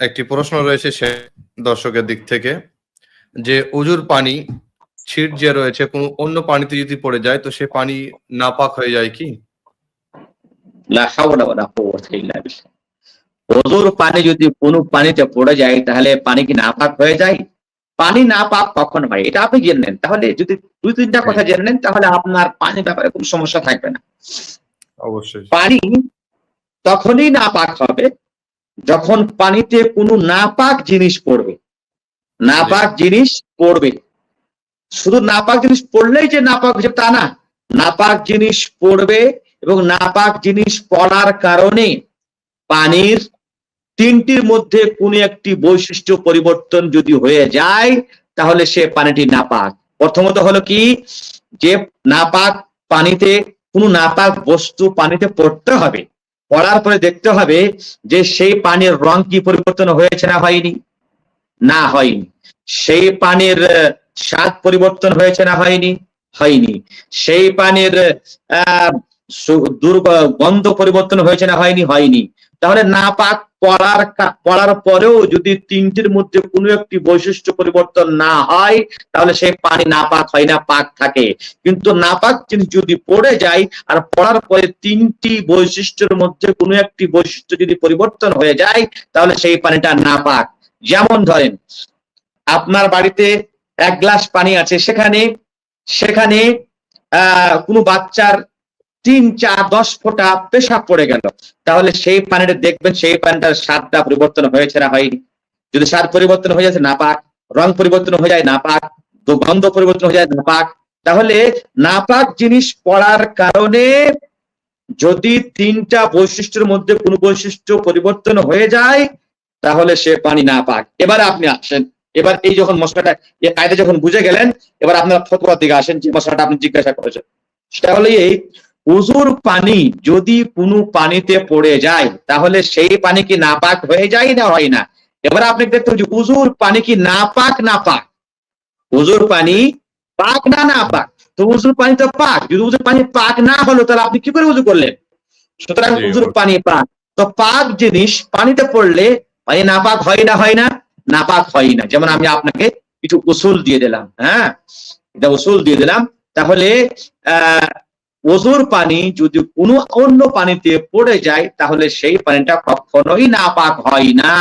একটি প্রশ্ন রয়েছে সে দর্শকের দিক থেকে যে উজুর পানি ছিট যে রয়েছে কোনো অন্য পানিতে যদি পড়ে যায় তো সে পানি নাপাক হয়ে যায় কি? ওযুর পানি যদি কোনো পানিতে পড়ে যায় তাহলে পানি কি নাপাক হয়ে যায়? পানি নাপাক কখন হয় এটা আপনি জেনে নেন। তাহলে যদি দুই তিনটা কথা জেনে নেন তাহলে আপনার পানির ব্যাপারে কোনো সমস্যা থাকবে না। অবশ্যই। পানি তখনই নাপাক হবে যখন পানিতে কোনো নাপাক জিনিস পড়বে নাপাক জিনিস পড়বে। শুধু নাপাক জিনিস পড়লেই যে নাপাক হচ্ছে তা না। নাপাক জিনিস পড়বে এবং নাপাক জিনিস পড়ার কারণে পানির তিনটির মধ্যে কোনো একটি বৈশিষ্ট্য পরিবর্তন যদি হয়ে যায় তাহলে সে পানিটি নাপাক। প্রথমত হলো কি? যে নাপাক পানিতে কোনো নাপাক বস্তু পানিতে পড়তে হবে পড়ার পরে দেখতে হবে যে সেই পানির রং কি পরিবর্তন হয়েছে না হয়নি? না হয়নি। সেই পানির স্বাদ পরিবর্তন হয়েছে না হয়নি? হয়নি। সেই পানির, আহ দুর্গ- গন্ধ পরিবর্তন হয়েছে না হয়নি? হয়নি। তাহলে নাপাক পড়ার পড়ার পরেও যদি তিনটির মধ্যে কোনো একটি বৈশিষ্ট্য পরিবর্তন না হয়, তাহলে সেই পানি নাপাক হয় না, পাক থাকে। কিন্তু নাপাক যদি পড়ে যায়, আর পড়ার পরে তিনটি বৈশিষ্ট্যের মধ্যে কোনো একটি বৈশিষ্ট্য যদি পরিবর্তন হয়ে যায়, তাহলে সেই পানিটা নাপাক। যেমন ধরেন, আপনার বাড়িতে এক গ্লাস পানি আছে, সেখানে সেখানে, আহ, কোনো বাচ্চার তিন চার দশ ফোঁটা পেশাব পড়ে গেল। তাহলে সেই পানিটা দেখবেন, সেই পানিটার স্বাদটা পরিবর্তন হয়েছে না হয়নি। যদি স্বাদ পরিবর্তন হয়ে যাচ্ছে নাপাক রং পরিবর্তন হয়ে যায় নাপাক গন্ধ পরিবর্তন হয়ে যায় নাপাক তাহলে নাপাক জিনিস পড়ার কারণে যদি তিনটা বৈশিষ্ট্যের মধ্যে কোনো বৈশিষ্ট্য পরিবর্তন হয়ে যায়, তাহলে সে পানি না পাক। এবার আপনি আসেন। এবার এই যখন মশলাটা এই কায়দা যখন বুঝে গেলেন, এবার আপনার ফতোয়ার দিকে আসেন যে মশলাটা আপনি জিজ্ঞাসা করেছেন। সেটা হলো এই উজুর পানি যদি কোনো পানিতে পড়ে যায় তাহলে সেই পানি কি নাপাক হয়ে যায় না হয় না? এবার আপনি দেখতে যে উজুর পানি কি নাপাক না পাক উজুর পানি পাক না না পাক তো উজুর পানি তো পাক। যদি উজুর পানি পাক না হলো তাহলে আপনি কি করে উজু করলেন? সুতরাং উজুর পানি পাক। তো পাক জিনিস পানিতে পড়লে পানি নাপাক হয় না হয় না? নাপাক হয় না। যেমন আমি আপনাকে কিছু উসুল দিয়ে দিলাম হ্যাঁ? এটা উসুল দিয়ে দিলাম। তাহলে আহ ওজুর পানি যদি কোনো অন্য পানিতে পড়ে যায়, তাহলে সেই পানিটা কখনোই না পাক হয় না।